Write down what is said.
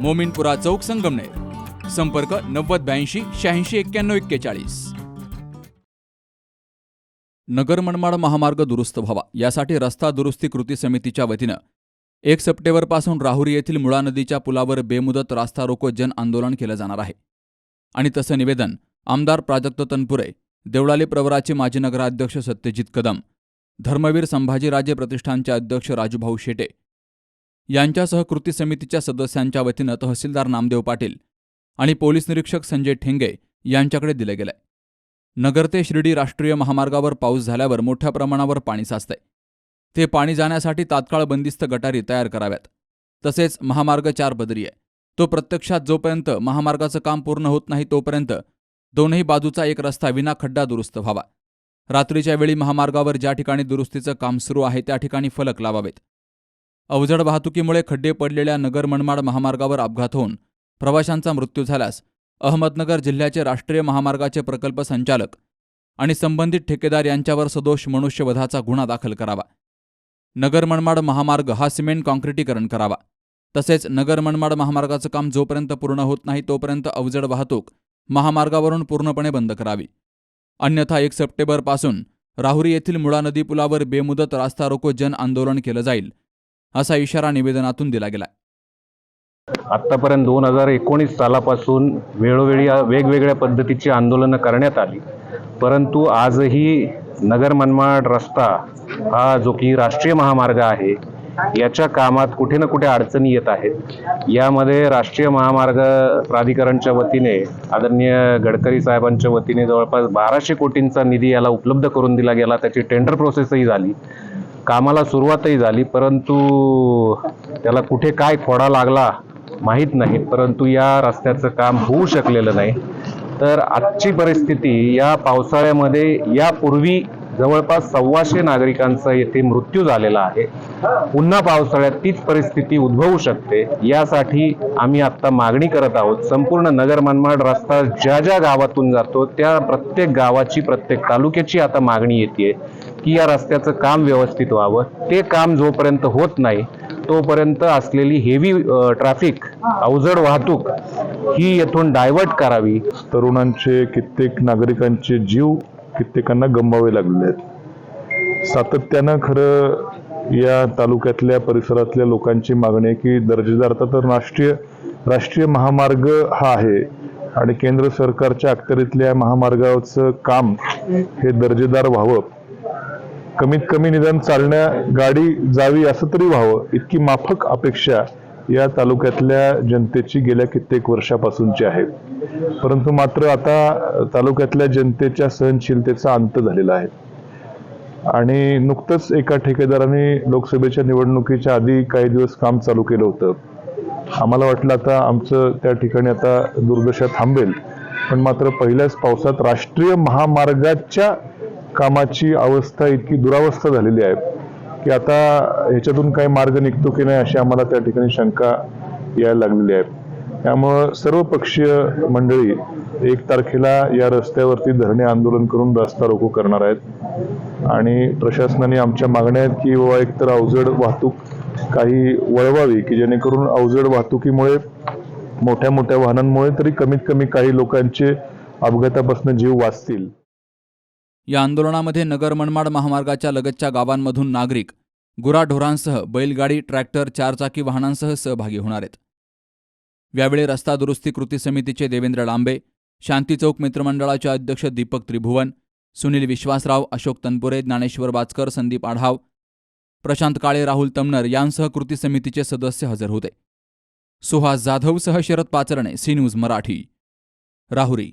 मोमिनपुरा चौक संगमनेर. संपर्क नव्वद ब्याऐंशी शहाऐंशी एक्क्याण्णव एक्केचाळीस. नगर मनमाड महामार्ग दुरुस्त व्हावा यासाठी रस्ता दुरुस्ती कृती समितीच्या वतीनं एक सप्टेंबरपासून राहुरी येथील मुळा नदीच्या पुलावर बेमुदत रास्ता रोको जन आंदोलन केलं जाणार आहे. आणि तसं निवेदन आमदार प्राजक्त तनपुरे देवळाली प्रवराचे माजी नगराध्यक्ष सत्यजित कदम धर्मवीर संभाजीराजे प्रतिष्ठानचे अध्यक्ष राजूभाऊ शेटे यांच्यासह कृती समितीच्या सदस्यांच्या वतीनं तहसीलदार नामदेव पाटील आणि पोलीस निरीक्षक संजय ठेंगे यांच्याकडे दिले गेलंय नगर ते शिर्डी राष्ट्रीय महामार्गावर पाऊस झाल्यावर मोठ्या प्रमाणावर पाणी साचतंय. ते पाणी जाण्यासाठी तात्काळ बंदिस्त गटारी तयार कराव्यात. तसेच महामार्ग चार बदरी आहे. तो प्रत्यक्षात जोपर्यंत महामार्गाचं काम पूर्ण होत नाही तोपर्यंत दोनही बाजूचा एक रस्ता विना खड्डा दुरुस्त व्हावा. रात्रीच्या वेळी महामार्गावर ज्या ठिकाणी दुरुस्तीचं काम सुरू आहे त्या ठिकाणी फलक लावावेत. अवजड वाहतुकीमुळे खड्डे पडलेल्या नगर मनमाड महामार्गावर अपघात होऊन प्रवाशांचा मृत्यू झाल्यास अहमदनगर जिल्ह्याचे राष्ट्रीय महामार्गाचे प्रकल्प संचालक आणि संबंधित ठेकेदार यांच्यावर सदोष मनुष्यवधाचा गुन्हा दाखल करावा. नगर मनमाड महामार्ग हा सिमेंट काँक्रिटीकरण करावा. तसेच नगर मनमाड महामार्गाचं काम जोपर्यंत पूर्ण होत नाही तोपर्यंत अवजड वाहतूक महामार्गावरून पूर्णपणे बंद करावी. अन्यथा एक सप्टेंबरपासून राहुरी येथील मुळा नदी पुलावर बेमुदत रास्ता रोको जन आंदोलन केलं जाईल. असा इशारा निवेदनातून दिला गेला. आत्तापर्यंत दोन हजार एकोणीस सालापासून वेळोवेळी वेगवेगळ्या पद्धतीची आंदोलनं करण्यात आली. परंतु आजही नगर मनमाड रस्ता हा जो की राष्ट्रीय महामार्ग आहे याच्या कामात कुठे ना कुठे अडचणी येत आहेत. यामध्ये राष्ट्रीय महामार्ग प्राधिकरणच्या वतीने आदरणीय गडकरी साहेबांच्या वतीने जवळपास बाराशे कोटींचा निधी याला उपलब्ध करून दिला गेला. त्याची टेंडर प्रोसेसही झाली. कामाला सुरुवातही झाली परंतु त्याला कुठे काय खोडा लागला माहीत नाही परंतु या रस्त्याचं काम होऊ शकलेलं नाही. तर आजची परिस्थिती या पावसाळ्यामध्ये यापूर्वी जवळपास सव्वाशे नागरिकांचा येथे मृत्यू झालेला आहे. पुन्हा पावसाळ्यात तीच परिस्थिती उद्भवू शकते. यासाठी आम्ही आत्ता मागणी करत आहोत संपूर्ण नगर मनमाड रस्ता ज्या ज्या गावातून जातो त्या प्रत्येक गावाची प्रत्येक तालुक्याची आता मागणी येते की या रस्त्याचं काम व्यवस्थित व्हावं. ते काम जोपर्यंत होत नाही तोपर्यंत असलेली हेवी ट्रॅफिक अवजड वाहतूक ही येथून डायव्हर्ट करावी. तरुणांचे कित्येक नागरिकांचे जीव कित्येकांना गमवावे लागले आहेत. सातत्यानं खरं या तालुक्यातल्या परिसरातल्या लोकांची मागणी आहे की दर्जेदार आता तर राष्ट्रीय राष्ट्रीय महामार्ग हा आहे आणि केंद्र सरकारच्या अखत्यारीतल्या महामार्गाचं काम हे दर्जेदार व्हावं. कमीत कमी निदान चालण्या गाडी जावी असं तरी व्हावं. इतकी माफक अपेक्षा या तालुक्यातल्या जनतेची गेल्या कित्येक वर्षापासूनची आहे. परंतु मात्र आता तालुक्यातल्या जनतेच्या सहनशीलतेचा अंत झालेला आहे. आणि नुकतंच एका ठेकेदाराने लोकसभेच्या निवडणुकीच्या आधी काही दिवस काम चालू केलं होतं. आम्हाला वाटलं आता आमचं त्या ठिकाणी आता दुर्दशा थांबेल. पण मात्र पहिल्याच पावसात राष्ट्रीय महामार्गाच्या कामाची अवस्था इतकी दुरावस्था झालेली आहे की आता ह्याच्यातून काही मार्ग निघतो की नाही अशी आम्हाला त्या ठिकाणी शंका यायला लागलेली आहे. त्यामुळं सर्व पक्षीय मंडळी एक तारखेला या रस्त्यावरती धरणे आंदोलन करून रस्ता रोको करणार आहेत. आणि प्रशासनाने आमच्या मागण्या आहेत की बाबा एकतर अवजड वाहतूक काही वळवावी की जेणेकरून अवजड वाहतुकीमुळे मोठ्या मोठ्या वाहनांमुळे तरी कमीत कमी काही लोकांचे अपघातापासून जीव वाचतील. या आंदोलनामध्ये नगर मनमाड महामार्गाच्या लगतच्या गावांमधून नागरिक गुराढोरांसह बैलगाडी ट्रॅक्टर चारचाकी वाहनांसह सहभागी होणार आहेत. यावेळी रस्ता दुरुस्ती कृती समितीचे देवेंद्र लांबे शांती चौक मित्रमंडळाचे अध्यक्ष दीपक त्रिभुवन सुनील विश्वासराव अशोक तनपुरे ज्ञानेश्वर बाचकर संदीप आढाव प्रशांत काळे राहुल तमनर यांसह कृती समितीचे सदस्य हजर होते. सुहास जाधवसह शरद पाचरणे सी न्यूज मराठी. राहुरी.